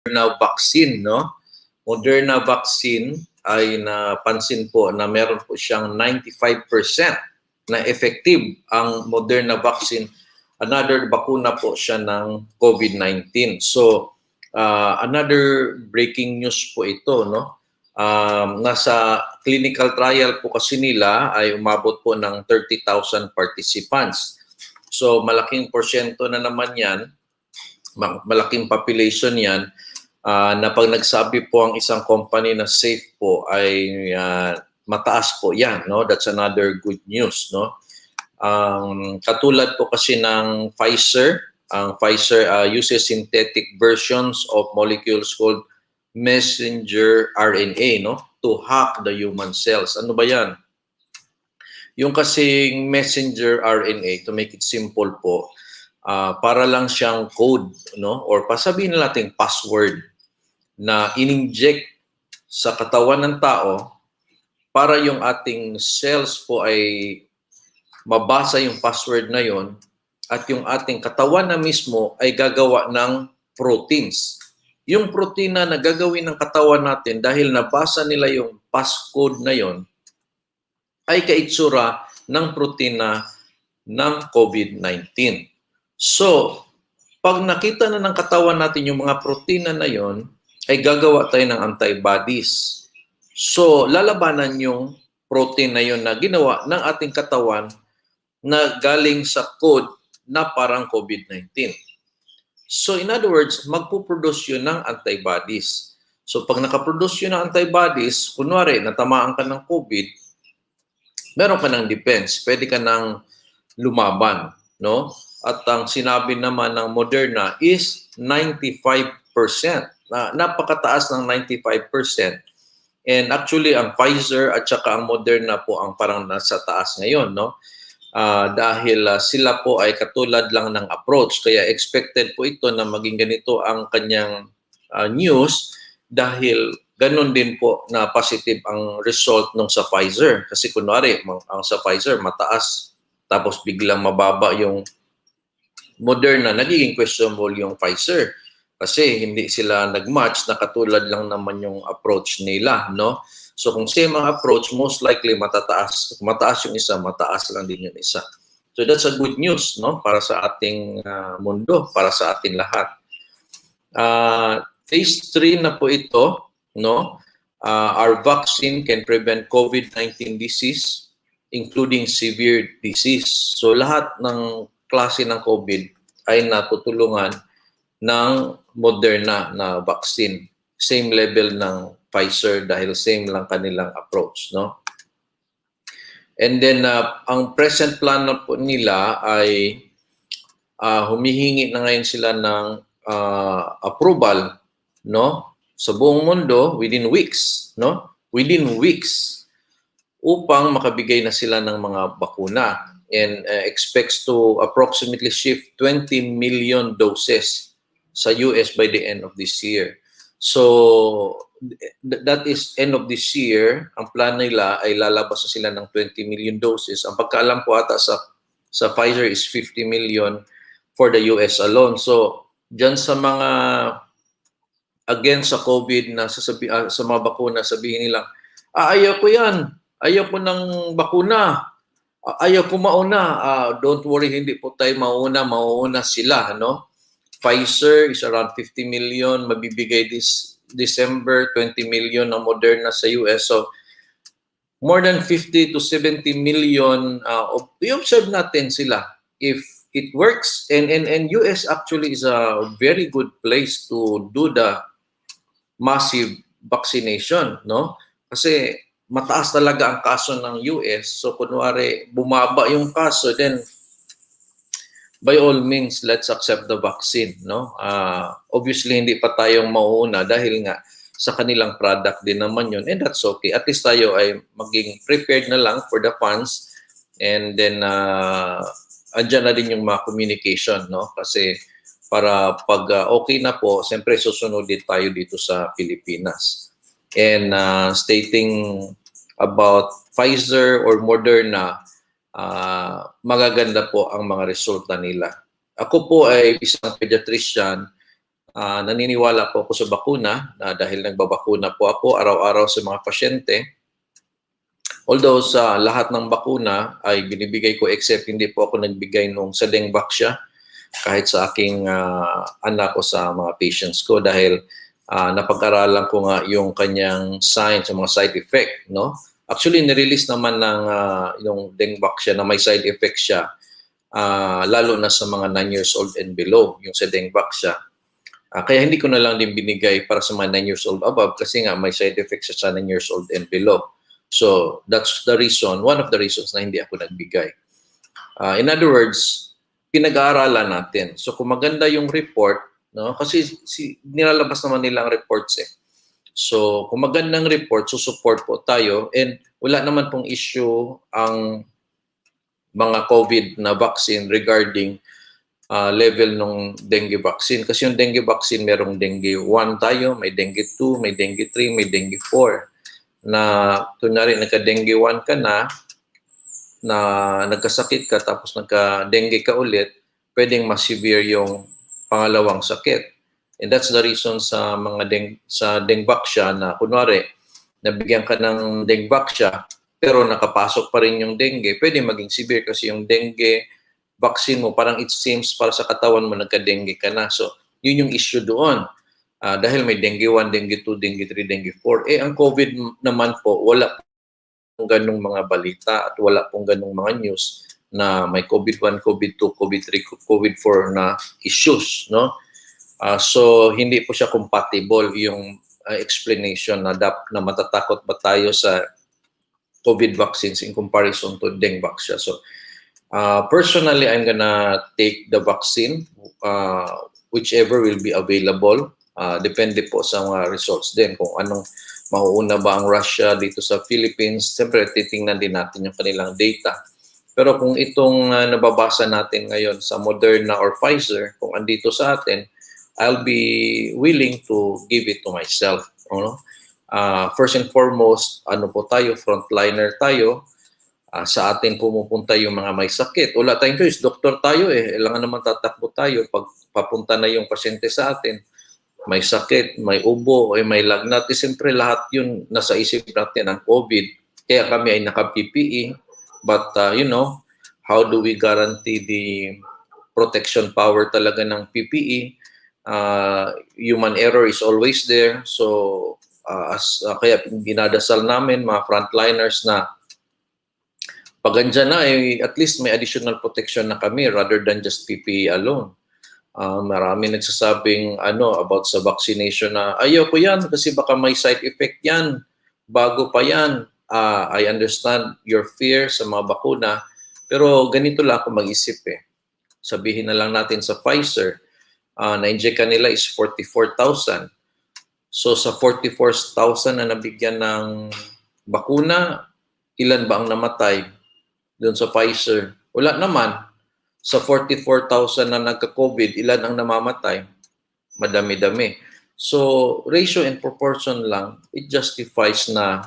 Moderna vaccine, no? Moderna vaccine ay napansin po na meron po siyang 95% na effective ang Moderna vaccine. Another bakuna po siya ng COVID-19. So, uh, another breaking news po ito, no? Um, nasa clinical trial po kasi nila ay umabot po ng 30,000 participants. So, malaking porsyento na naman yan, ma- malaking population yan, ah, na pag nagsabi po ang isang company na safe po ay ah, mataas po yan no? That's another good news no? Um, katulad po kasi ng Pfizer ang Pfizer ah, uses synthetic versions of molecules called messenger RNA no? To hack the human cells. Ano ba yan? Yung kasing messenger RNA to make it simple po ah, para lang siyang code no? Or pasabihin na natin password na ininject sa katawan ng tao para yung ating cells po ay mabasa yung password na yon at yung ating katawan na mismo ay gagawa ng proteins. Yung protina na gagawin ng katawan natin dahil nabasa nila yung passcode na yon ay kaitsura ng protina ng COVID-19. So, pag nakita na ng katawan natin yung mga protina na yon, ay gagawa tayo ng antibodies. So, lalabanan yung protein na yun na ginawa ng ating katawan na galing sa code na parang COVID-19. So, in other words, magpuproduce yun ng antibodies. So, pag nakaproduce yun ng antibodies, kunwari, natamaan ka ng COVID, meron ka ng defense. Pwede ka ng lumaban. No? At ang sinabi naman ng Moderna is 95% na napakataas ng 95%. And actually, ang Pfizer at saka ang Moderna po ang parang nasa taas ngayon, no? Ah, dahil ah, sila po ay katulad lang ng approach. Kaya expected po ito na maging ganito ang kanyang ah, news dahil ganun din po na positive ang result nung sa Pfizer. Kasi kunwari, ang sa Pfizer mataas tapos biglang mababa yung Moderna, nagiging questionable yung Pfizer kasi hindi sila nag-match na katulad lang naman yung approach nila, no? So kung same ang approach, most likely matataas. Mataas yung isa, mataas lang din yung isa. So that's a good news, no? Para sa ating ah, mundo, para sa ating lahat. Ah, phase 3 na po ito, no? Ah, our vaccine can prevent COVID-19 disease, including severe disease. So lahat ng klase ng COVID ay natutulungan ng Moderna na vaccine. Same level ng Pfizer dahil same lang kanilang approach, no? And then uh, ang present plan na po nila ay uh, humihingi na ngayon sila ng uh, approval, no? Sa buong mundo within weeks, no? Within weeks upang makabigay na sila ng mga bakuna and uh, expects to approximately shift 20 million doses sa US by the end of this year. So th- that is end of this year. Ang plan nila ay lalabas na sila ng 20 million doses. Ang pagkaalam ko ata sa sa Pfizer is 50 million for the US alone. So diyan sa mga again sa COVID na sasabi, ah, sa mga bakuna sabihin nila, ah, ayaw ko yan. Ayaw ko ng bakuna. Ah, ayaw ko mauna. Ah, don't worry, hindi po tayo mauna. Mauna sila, no? Pfizer is around 50 million, mabibigay this December 20 million ng Moderna sa US. So more than 50 to 70 million uh, i-observe natin sila if it works and and and US actually is a very good place to do the massive vaccination, no? Kasi mataas talaga ang kaso ng US. So kunwari bumaba yung kaso then by all means, let's accept the vaccine. No? Uh, obviously, hindi pa tayong mauuna dahil nga sa kanilang product din naman yun. And that's okay. At least tayo ay maging prepared na lang for the funds. And then, uh, andyan na din yung mga communication. No? Kasi para pag uh, okay na po, siyempre susunod din tayo dito sa Pilipinas. And uh, stating about Pfizer or Moderna, ah magaganda po ang mga resulta nila. Ako po ay isang pediatrician Ah, naniniwala po ako sa bakuna na dahil nagbabakuna po ako araw-araw sa mga pasyente. Although sa lahat ng bakuna ay binibigay ko except hindi po ako nagbigay nung sa Dengvaxia kahit sa aking ah, anak ko sa mga patients ko dahil ah, napag-aralan ko nga yung kanyang signs, yung mga side effect, no? Actually, nirelease naman ng ah, yung Dengvaxia na may side effect siya ah, lalo na sa mga 9 years old and below, yung sa Dengvaxia. Ah, kaya hindi ko na lang din binigay para sa mga 9 years old above kasi nga may side effects sa 9 years old and below. So that's the reason, one of the reasons na hindi ako nagbigay. Ah, in other words, pinag-aaralan natin. So kung maganda yung report, no? Kasi si, nilalabas naman nila ang reports eh. So kung magandang report, susupport po tayo and wala naman pong issue ang mga COVID na vaccine regarding uh, level ng dengue vaccine. Kasi yung dengue vaccine, merong dengue 1 tayo, may dengue 2, may dengue 3, may dengue 4. Na kunwari nagka-dengue 1 ka na, na nagkasakit ka tapos nagka-dengue ka ulit, pwedeng mas severe yung pangalawang sakit. And that's the reason sa mga deng sa Dengvaxia na kunwari nabigyan ka ng Dengvaxia pero nakapasok pa rin yung dengue, pwede maging severe kasi yung dengue vaccine mo, parang it seems para sa katawan mo nagka-dengue ka na. So, yun yung issue doon. Ah, dahil may dengue 1, dengue 2, dengue 3, dengue 4. Eh, ang COVID naman po, wala pong ganong mga balita at wala pong ganong mga news na may COVID-1, COVID-2, COVID-3, COVID-4 na issues, no? Ah, so, hindi po siya compatible yung ah, explanation na, dap, na matatakot ba tayo sa COVID vaccines in comparison to dengue vaccine. So, uh, personally, I'm gonna take the vaccine, uh, whichever will be available. Uh, depende po sa mga results din kung anong mauuna ba ang Russia dito sa Philippines. Siyempre, titingnan din natin yung kanilang data. Pero kung itong uh, nababasa natin ngayon sa Moderna or Pfizer, kung andito sa atin, I'll be willing to give it to myself. Ano? Uh, first and foremost, ano po tayo, frontliner tayo. Uh, sa atin pumupunta yung mga may sakit. Wala tayong choice, doktor tayo eh. Kailangan naman tatakbo tayo pag papunta na yung pasyente sa atin. May sakit, may ubo, eh, may lagnat. Eh, siyempre lahat yun nasa isip natin ang COVID. Kaya kami ay naka-PPE. But, uh, you know, how do we guarantee the protection power talaga ng PPE? Uh, human error is always there. So, uh, as uh, kaya dinadasal namin mga frontliners na pag na eh, at least may additional protection na kami rather than just PPE alone. Uh, marami nagsasabing ano about sa vaccination na ayoko yan kasi baka may side effect yan bago pa yan. Uh, I understand your fear sa mga bakuna pero ganito lang ako mag-isip eh. Sabihin na lang natin sa Pfizer, uh, na-inject nila is 44,000 So sa 44,000 na nabigyan ng bakuna, ilan ba ang namatay doon sa Pfizer? Wala naman. Sa 44,000 na nagka-COVID, ilan ang namamatay? Madami-dami. So ratio and proportion lang, it justifies na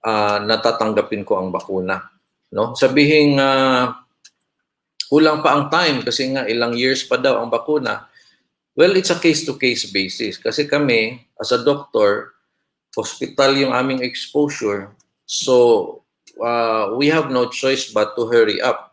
uh, natatanggapin ko ang bakuna. No? Sabihin uh, kulang pa ang time kasi nga ilang years pa daw ang bakuna Well, it's a case-to-case basis. Kasi kami, as a doctor, hospital yung aming exposure. So, uh, we have no choice but to hurry up.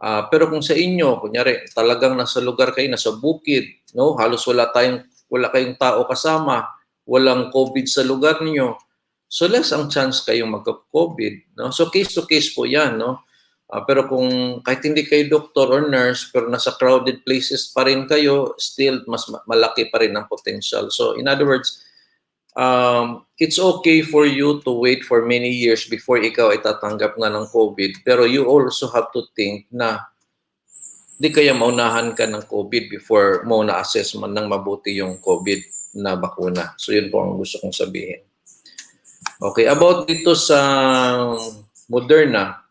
Uh, pero kung sa inyo, kunyari, talagang nasa lugar kayo, nasa bukid, no? halos wala, tayong, wala kayong tao kasama, walang COVID sa lugar niyo, so less ang chance kayong magka-COVID. No? So case-to-case po yan. No? Uh, pero kung kahit hindi kayo doctor or nurse, pero nasa crowded places pa rin kayo, still mas malaki pa rin ang potential. So in other words, um, it's okay for you to wait for many years before ikaw ay tatanggap nga ng COVID. Pero you also have to think na di kaya maunahan ka ng COVID before mo na-assess man ng mabuti yung COVID na bakuna. So yun po ang gusto kong sabihin. Okay, about dito sa Moderna,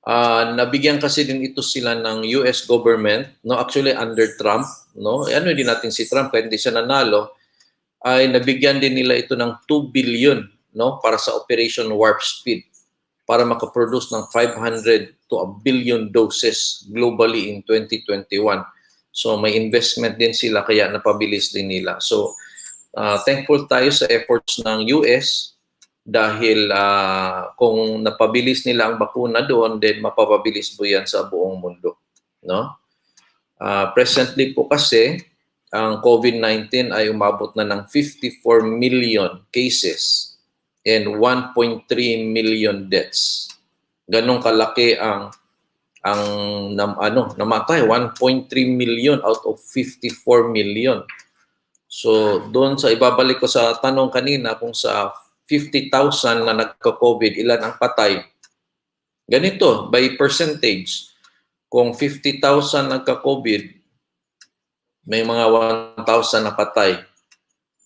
Uh, nabigyan kasi din ito sila ng US government, no actually under Trump, no? Eh, ano din natin si Trump kahit hindi siya nanalo, ay nabigyan din nila ito ng 2 billion, no, para sa Operation Warp Speed para makaproduce ng 500 to a billion doses globally in 2021. So may investment din sila kaya napabilis din nila. So uh, thankful tayo sa efforts ng US dahil uh, kung napabilis nila ang bakuna doon, then mapapabilis po yan sa buong mundo. No? Uh, presently po kasi, ang COVID-19 ay umabot na ng 54 million cases and 1.3 million deaths. Ganong kalaki ang ang nam, ano namatay 1.3 million out of 54 million. So doon sa ibabalik ko sa tanong kanina kung sa 50,000 na nagka-COVID, ilan ang patay? Ganito, by percentage, kung 50,000 nagka-COVID, may mga 1,000 na patay.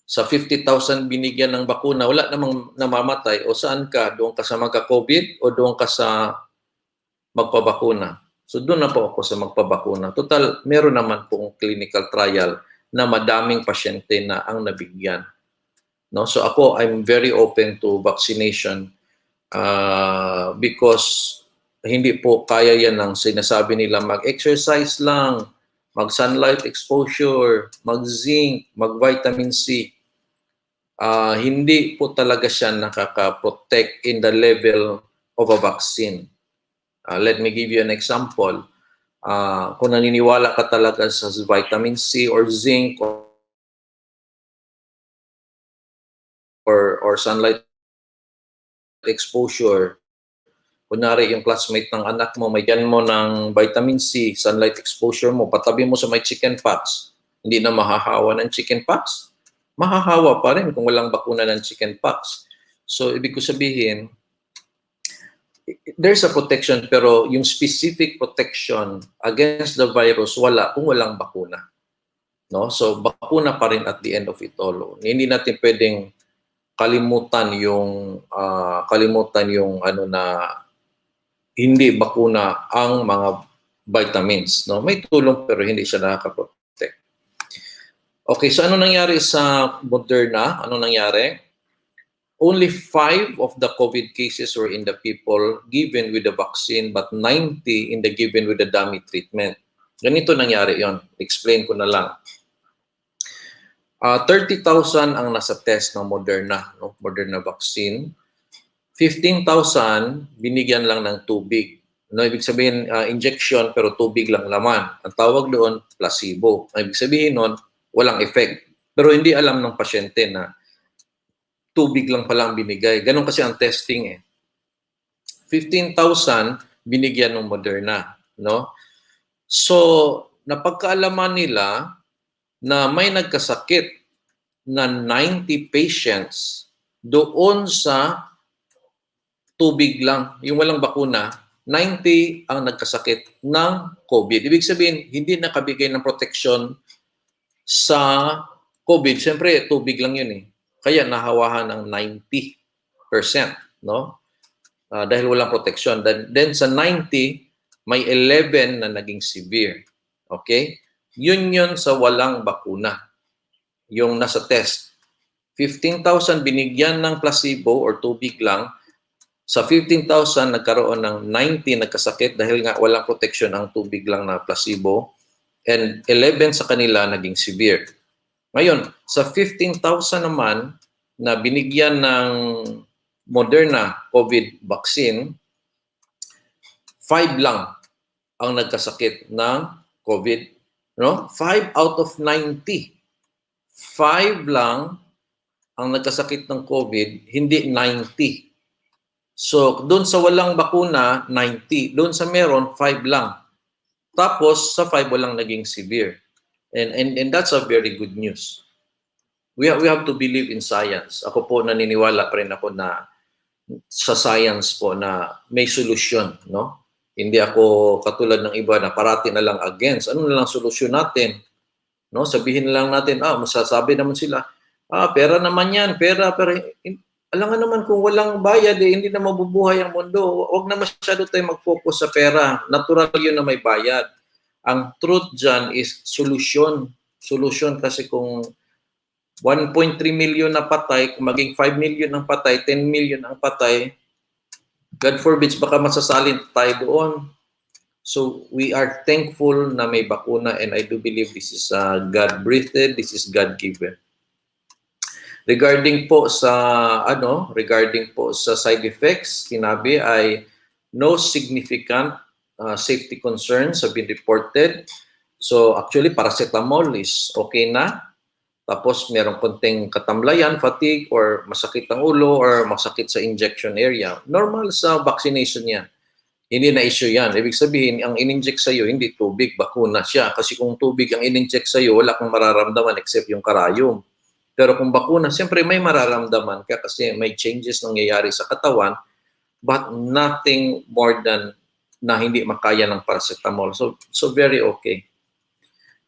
Sa 50,000 binigyan ng bakuna, wala namang namamatay. O saan ka? Doon ka sa magka-COVID o doon ka sa magpabakuna? So doon na po ako sa magpabakuna. Total, meron naman pong clinical trial na madaming pasyente na ang nabigyan. No? So ako, I'm very open to vaccination uh, because hindi po kaya yan ng sinasabi nila mag-exercise lang, mag-sunlight exposure, mag-zinc, mag-vitamin C. Uh, hindi po talaga siya nakaka-protect in the level of a vaccine. Uh, let me give you an example. Uh, kung naniniwala ka talaga sa vitamin C or zinc or or, or sunlight exposure. Kunwari, yung classmate ng anak mo, may yan mo ng vitamin C, sunlight exposure mo, patabi mo sa may chicken pox. Hindi na mahahawa ng chicken pox. Mahahawa pa rin kung walang bakuna ng chicken pox. So, ibig ko sabihin, there's a protection pero yung specific protection against the virus wala kung walang bakuna. No? So, bakuna pa rin at the end of it all. Hindi natin pwedeng kalimutan yung uh, kalimutan yung ano na hindi bakuna ang mga vitamins no? May tulong pero hindi siya nakaka-protect. Okay so ano nangyari sa Moderna? Ano nangyari? Only 5 of the covid cases were in the people given with the vaccine but 90 in the given with the dummy treatment. Ganito nangyari yon explain ko na lang Uh, 30,000 ang nasa test ng Moderna, no? Moderna vaccine. 15,000 binigyan lang ng tubig. No, ibig sabihin uh, injection pero tubig lang laman. Ang tawag doon placebo. Ang ibig sabihin noon walang effect. Pero hindi alam ng pasyente na tubig lang pala ang binigay. Ganon kasi ang testing eh. 15,000 binigyan ng Moderna, no? So, napagkaalaman nila na may nagkasakit na 90 patients doon sa tubig lang, yung walang bakuna, 90 ang nagkasakit ng COVID. Ibig sabihin, hindi nakabigay ng protection sa COVID. Siyempre, tubig lang yun eh. Kaya nahawahan ng 90%, no? Uh, dahil walang protection. Then, then sa 90, may 11 na naging severe. Okay? Yun yun sa walang bakuna. Yung nasa test. 15,000 binigyan ng placebo or tubig lang. Sa 15,000 nagkaroon ng 90 nagkasakit dahil nga walang protection ang tubig lang na placebo. And 11 sa kanila naging severe. Ngayon, sa 15,000 naman na binigyan ng Moderna COVID vaccine, 5 lang ang nagkasakit ng COVID No? 5 out of 90. 5 lang ang nagkasakit ng COVID, hindi 90. So, doon sa walang bakuna, 90. Doon sa meron, 5 lang. Tapos, sa 5 walang naging severe. And, and, and that's a very good news. We we have to believe in science. Ako po naniniwala pa rin ako na sa science po na may solusyon, no? Hindi ako katulad ng iba na parati na lang against. Ano na lang solusyon natin? No, sabihin lang natin, ah, masasabi naman sila, ah, pera naman yan, pera, pero alam nga naman kung walang bayad, eh, hindi na mabubuhay ang mundo. Huwag na masyado tayo mag-focus sa pera. Natural yun na may bayad. Ang truth dyan is solusyon. Solusyon kasi kung 1.3 million na patay, kung maging 5 million ang patay, 10 million ang patay, God forbids, baka masasalin tayo doon. So we are thankful na may bakuna and I do believe this is uh, God-breathed, this is God-given. Regarding po sa ano, regarding po sa side effects, sinabi ay no significant uh, safety concerns have been reported. So actually paracetamol is okay na. Tapos merong konting katamlayan, fatigue or masakit ang ulo or masakit sa injection area. Normal sa vaccination yan. Hindi na issue yan. Ibig sabihin, ang in-inject sa'yo, hindi tubig, bakuna siya. Kasi kung tubig ang in-inject sa'yo, wala kang mararamdaman except yung karayom. Pero kung bakuna, siyempre may mararamdaman ka kasi may changes nangyayari sa katawan but nothing more than na hindi makaya ng paracetamol. So, so very okay.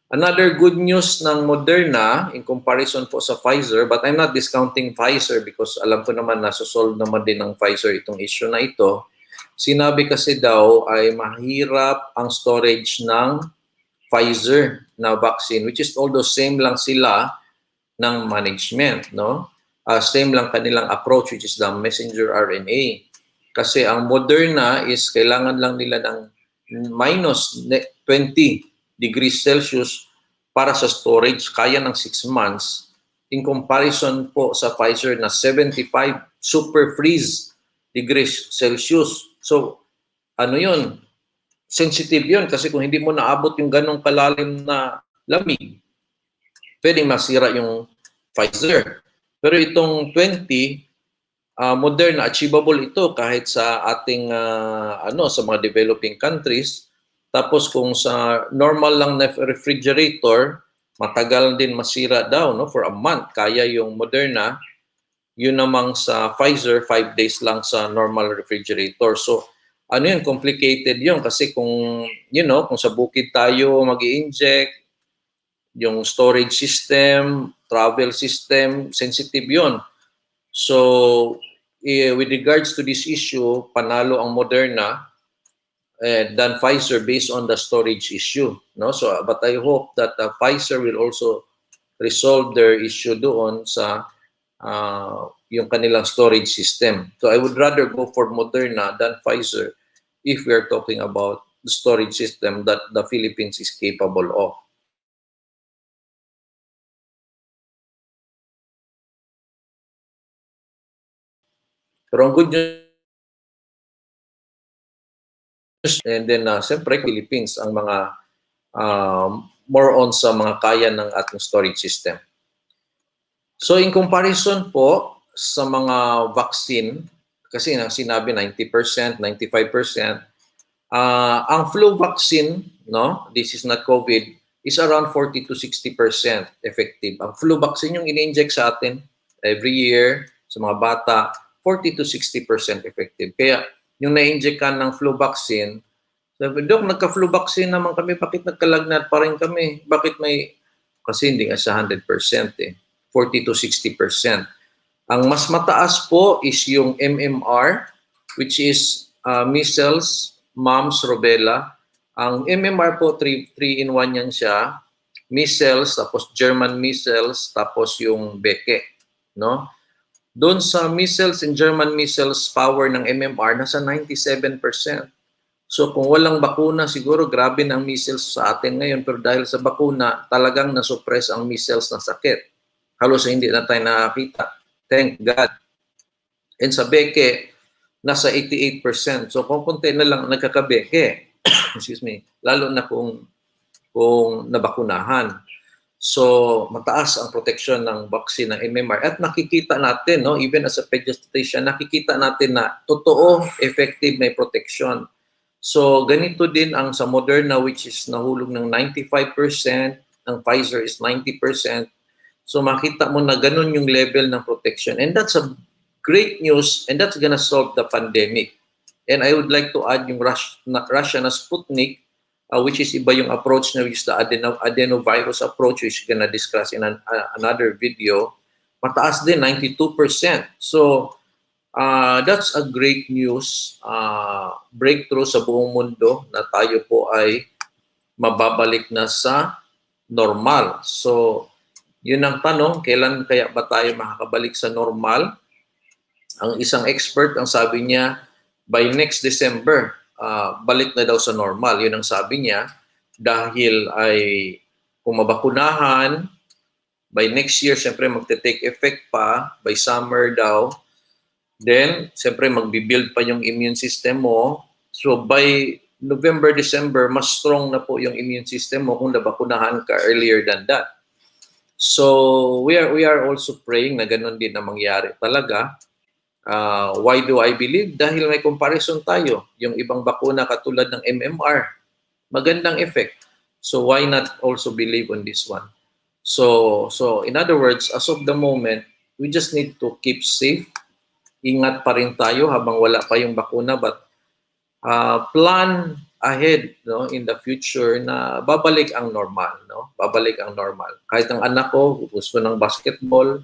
Another good news ng Moderna in comparison po sa Pfizer, but I'm not discounting Pfizer because alam ko naman na solve naman din ng Pfizer itong issue na ito. Sinabi kasi daw ay mahirap ang storage ng Pfizer na vaccine, which is although same lang sila ng management, no? Uh, same lang kanilang approach, which is the messenger RNA. Kasi ang Moderna is kailangan lang nila ng minus 20 degrees Celsius para sa storage, kaya ng 6 months. In comparison po sa Pfizer na 75 super freeze degrees Celsius. So, ano yun? Sensitive yun kasi kung hindi mo naabot yung ganong kalalim na lamig, pwedeng masira yung Pfizer. Pero itong 20, uh, Moderna, achievable ito kahit sa ating uh, ano sa mga developing countries tapos kung sa normal lang na refrigerator, matagal din masira daw no for a month. Kaya yung Moderna, yun namang sa Pfizer, 5 days lang sa normal refrigerator. So ano yun, complicated yun kasi kung, you know, kung sa bukid tayo mag inject yung storage system, travel system, sensitive yun. So, eh, with regards to this issue, panalo ang Moderna, uh, than Pfizer based on the storage issue. No, so but I hope that uh, Pfizer will also resolve their issue doon sa uh, yung kanilang storage system. So I would rather go for Moderna than Pfizer if we are talking about the storage system that the Philippines is capable of. Pero ang good news and then uh, siyempre Philippines ang mga um, more on sa mga kaya ng ating storage system. So in comparison po sa mga vaccine, kasi na sinabi 90%, 95%, uh, ang flu vaccine, no, this is not COVID, is around 40 to 60% effective. Ang flu vaccine yung ini-inject sa atin every year sa mga bata, 40 to 60% effective. Kaya yung na-inject ka ng flu vaccine, sabi, Dok, nagka-flu vaccine naman kami, bakit nagkalagnat pa rin kami? Bakit may, kasi hindi nga sa 100% eh, 40 to 60%. Ang mas mataas po is yung MMR, which is uh, measles, mumps, rubella. Ang MMR po, 3, 3 in 1 yan siya. Measles, tapos German measles, tapos yung beke. No? Doon sa measles and German measles power ng MMR, nasa 97%. So kung walang bakuna, siguro grabe ng measles sa atin ngayon. Pero dahil sa bakuna, talagang nasuppress ang measles na sakit. Halos hindi na tayo nakakita. Thank God. And sa beke, nasa 88%. So kung konti na lang nagkakabeke, excuse me, lalo na kung kung nabakunahan. So, mataas ang protection ng vaccine ng MMR. At nakikita natin, no, even as a pediatrician, nakikita natin na totoo, effective may protection. So, ganito din ang sa Moderna which is nahulog ng 95%, ang Pfizer is 90%. So, makita mo na ganun yung level ng protection. And that's a great news and that's gonna solve the pandemic. And I would like to add yung na, Russia na Sputnik uh, which is iba yung approach na which is the adeno, adenovirus approach which gonna discuss in an, uh, another video. Mataas din, 92%. So, uh, that's a great news, uh, breakthrough sa buong mundo na tayo po ay mababalik na sa normal. So, yun ang tanong, kailan kaya ba tayo makakabalik sa normal? Ang isang expert, ang sabi niya, by next December, ah, balik na daw sa normal. Yun ang sabi niya. Dahil ay kung mabakunahan, by next year, siyempre magte-take effect pa, by summer daw, then, siyempre magbibuild pa yung immune system mo. So, by November, December, mas strong na po yung immune system mo kung nabakunahan ka earlier than that. So, we are, we are also praying na ganun din na mangyari talaga. Ah, why do I believe? Dahil may comparison tayo. Yung ibang bakuna katulad ng MMR, magandang effect. So why not also believe on this one? So so in other words, as of the moment, we just need to keep safe. Ingat pa rin tayo habang wala pa yung bakuna but uh, plan ahead no in the future na babalik ang normal no babalik ang normal kahit ang anak ko gusto ng basketball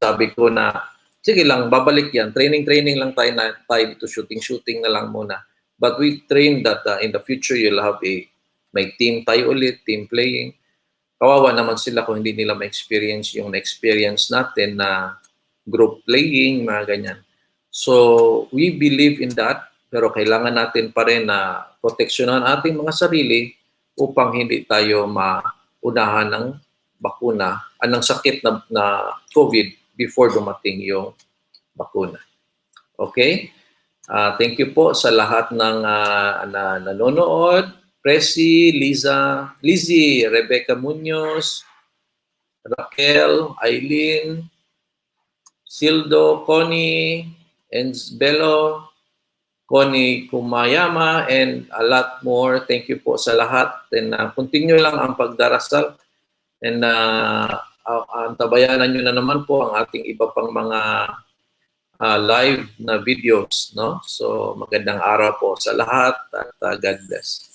sabi ko na sige lang babalik yan. Training training lang tayo na tayo dito shooting shooting na lang muna. But we train that uh, in the future you'll have a may team tayo ulit team playing. Kawawa naman sila kung hindi nila ma-experience yung na-experience natin na group playing mga ganyan. So we believe in that pero kailangan natin pa rin na proteksyonan ating mga sarili upang hindi tayo maunahan ng bakuna, anong sakit na, na COVID before dumating yung bakuna. Okay? Ah, thank you po sa lahat ng ah, na nanonood. Presi, Liza, Lizzie, Rebecca Munoz, Raquel, Eileen, Sildo, Connie, Enzbelo, Connie Kumayama, and a lot more. Thank you po sa lahat. And uh, continue lang ang pagdarasal. And uh, uh, antabayanan nyo na naman po ang ating iba pang mga uh, live na videos. No? So magandang araw po sa lahat at uh, God bless.